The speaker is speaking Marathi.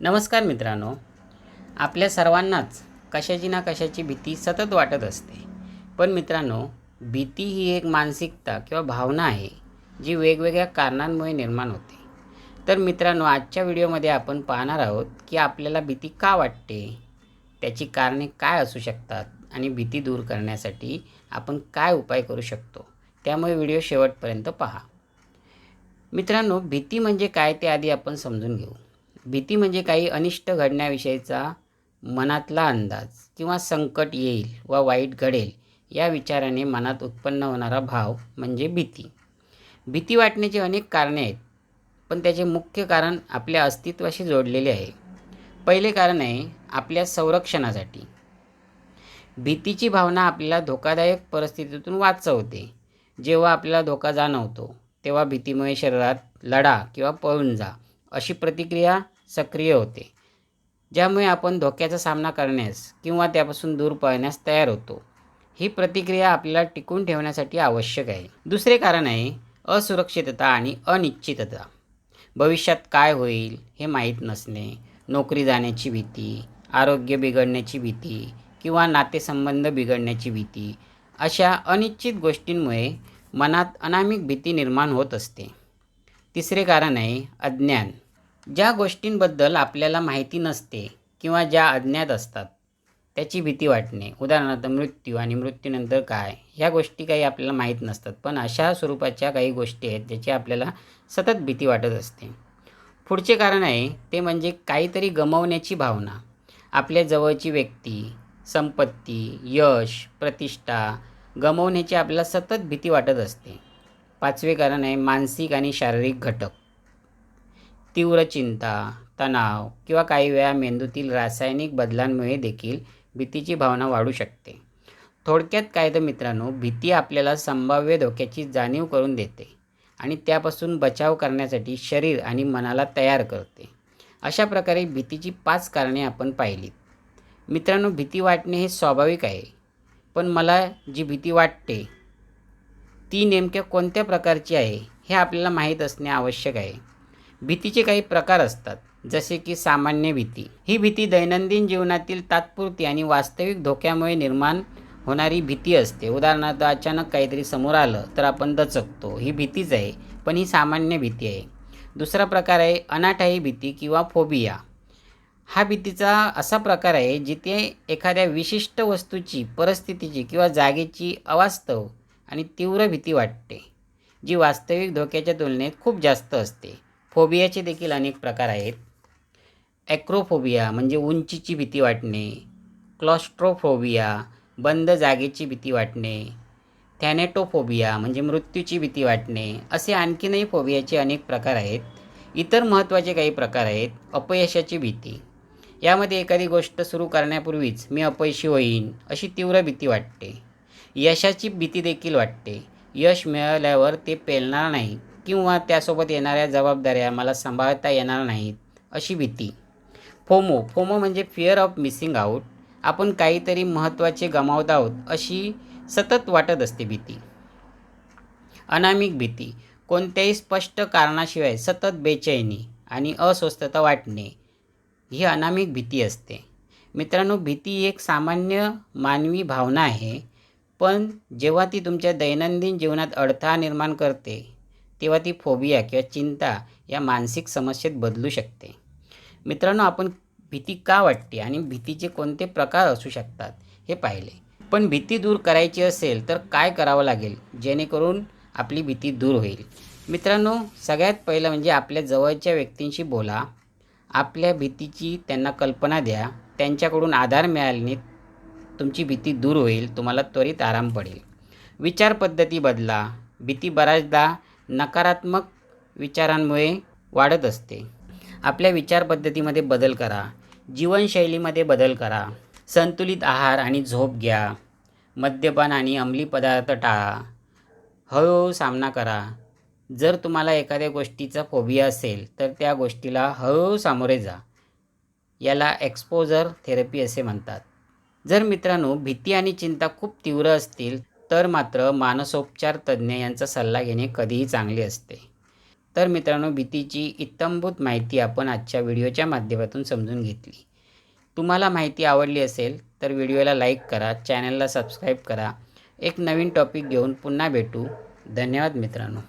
नमस्कार मित्रांनो. आपल्या सर्वांनाच कशाची ना कशाची भीती सतत वाटत असते. पण मित्रांनो भीती ही एक मानसिकता किंवा भावना आहे जी वेगवेगळ्या कारणांमुळे निर्माण होते. तर मित्रांनो आजच्या व्हिडिओमध्ये आपण पाहणार आहोत की आपल्याला भीती का वाटते? त्याची कारणे काय असू शकतात? आणि भीती दूर करण्यासाठी आपण काय उपाय करू शकतो? त्यामुळे व्हिडिओ शेवटपर्यंत पहा. मित्रांनो भीती म्हणजे काय ते आधी आपण समजून घेऊ. भीती म्हणजे काही अनिष्ट घडण्याविषयीचा मनातला अंदाज किंवा संकट येईल वा वाईट घडेल या विचाराने मनात उत्पन्न होणारा भाव म्हणजे भीती. भीती वाटण्याची अनेक कारणे आहेत पण त्याचे मुख्य कारण आपल्या अस्तित्वाशी जोडलेले आहे. पहिले कारण आहे आपल्या संरक्षणासाठी. भीतीची भावना आपल्याला धोकादायक परिस्थितीतून वाचवते. जेव्हा आपल्याला धोका जाणवतो तेव्हा भीतीमुळे शरीरात लढा किंवा पळून जा. अशी प्रतिक्रिया सक्रिय होते. ज्यामुळे आपण धोक्याचा सामना करण्यास किंवा त्यापासून दूर पळण्यास तयार होतो. ही प्रतिक्रिया आपल्याला टिकून ठेवण्यासाठी आवश्यक आहे. दुसरे कारण आहे असुरक्षितता आणि अनिश्चितता. भविष्यात काय होईल हे माहीत नसणे नोकरी जाण्याची भीती आरोग्य बिघडण्याची भीती किंवा नातेसंबंध बिघडण्याची भीती अशा अनिश्चित गोष्टींमुळे मनात अनामिक भीती निर्माण होत असते. तिसरे कारण आहे अज्ञान. ज्या गोष्टींबद्दल आपल्याला माहिती नसते किंवा ज्या अज्ञात असतात त्याची भीती वाटणे उदाहरणार्थ मृत्यू आणि मृत्यूनंतर काय ह्या गोष्टी काही आपल्याला माहीत नसतात. पण अशा स्वरूपाच्या काही गोष्टी आहेत ज्याची आपल्याला सतत भीती वाटत असते. पुढचे कारण आहे ते म्हणजे काहीतरी गमावण्याची भावना. आपल्या जवळची व्यक्ती संपत्ती यश प्रतिष्ठा गमावण्याची आपल्याला सतत भीती वाटत असते. पाचवे कारण आहे मानसिक आणि शारीरिक घटक. तीव्र चिंता तणाव किंवा काही वेळा मेंदूतील रासायनिक बदलांमुळे देखील भीतीची भावना वाढू शकते. थोडक्यात काय तर मित्रांनो भीती आपल्याला संभाव्य धोक्याची जाणीव करून देते आणि त्यापासून बचाव करण्यासाठी शरीर आणि मनाला तयार करते. अशा प्रकारे भीतीची पाच कारणे आपण पाहिलीत. मित्रांनो भीती वाटणे हे स्वाभाविक आहे पण मला जी भीती वाटते ती नेमक्या कोणत्या प्रकारची आहे हे आपल्याला माहीत असणे आवश्यक आहे. भीतीचे काही प्रकार असतात जसे की सामान्य भीती. ही भीती दैनंदिन जीवनातील तात्पुरती आणि वास्तविक धोक्यामुळे निर्माण होणारी भीती असते. उदाहरणार्थ अचानक काहीतरी समोर आलं तर आपण दचकतो. ही भीतीच आहे पण ही सामान्य भीती आहे. दुसरा प्रकार आहे अनाठाई भीती किंवा फोबिया. हा भीतीचा असा प्रकार आहे जिथे एखाद्या विशिष्ट वस्तूची परिस्थितीची किंवा जागेची अवास्तव आणि तीव्र भीती वाटते जी वास्तविक धोक्याच्या तुलनेत खूप जास्त असते. फोबियाचे देखील अनेक प्रकार आहेत. ॲक्रोफोबिया म्हणजे उंचीची भीती वाटणे क्लॉस्ट्रोफोबिया बंद जागेची भीती वाटणे थॅनेटोफोबिया म्हणजे मृत्यूची भीती वाटणे असे आणखीनही फोबियाचे अनेक प्रकार आहेत. इतर महत्त्वाचे काही प्रकार आहेत अपयशाची भीती. यामध्ये एखादी गोष्ट सुरू करण्यापूर्वीच मी अपयशी होईन अशी तीव्र भीती वाटते. यशाची भीती देखील वाटते. यश मिळाल्यावर ते पेलणार नाही किंवा त्यासोबत येणाऱ्या जबाबदाऱ्या मला सांभाळता येणार नाहीत अशी भीती. फोमो फोमो म्हणजे फिअर ऑफ मिसिंग आऊट आपण काहीतरी महत्त्वाचे गमावत आहोत अशी सतत वाटत असते भीती. अनामिक भीती कोणत्याही स्पष्ट कारणाशिवाय सतत बेचैनी आणि अस्वस्थता वाटणे ही अनामिक भीती असते. मित्रांनो भीती एक सामान्य मानवी भावना आहे. पण जेव्हा ती तुमच्या दैनंदिन जीवनात अडथळा निर्माण करते तेव्हा ती फोबिया किंवा चिंता या मानसिक समस्येत बदलू शकते. मित्रांनो आपण भीती का वाटते आणि भीतीचे कोणते प्रकार असू शकतात हे पाहिले. पण भीती दूर करायची असेल तर काय करावं लागेल? जेणेकरून आपली भीती दूर होईल. मित्रांनो सगळ्यात पहिलं म्हणजे आपल्या जवळच्या व्यक्तींशी बोला. आपल्या भीतीची त्यांना कल्पना द्या. त्यांच्याकडून आधार मिळाल्याने तुमची भीती दूर होईल तुम्हाला त्वरित आराम पडेल. विचारपद्धती बदला. भीती बऱ्याचदा नकारात्मक विचारांमुळे वाढत असते. आपल्या विचारपद्धतीमध्ये बदल करा. जीवनशैलीमध्ये बदल करा. संतुलित आहार आणि झोप घ्या. मद्यपान आणि अंमली पदार्थ टाळा. हळूहळू सामना करा. जर तुम्हाला एखाद्या गोष्टीचा फोबिया असेल तर त्या गोष्टीला हळूहळू सामोरे जा. याला एक्सपोजर थेरपी असे म्हणतात. जर मित्रांनो भीती आणि चिंता खूप तीव्र असतील तर मात्र मानसोपचार तज्ज्ञ यांचा सल्ला घेणे कधीही चांगले असते. तर मित्रांनो भीतीची इत्तंभूत माहिती आपण आजच्या व्हिडिओच्या माध्यमातून समजून घेतली. तुम्हाला माहिती आवडली असेल तर व्हिडिओला लाईक करा चॅनलला सबस्क्राईब करा. एक नवीन टॉपिक घेऊन पुन्हा भेटू. धन्यवाद मित्रांनो.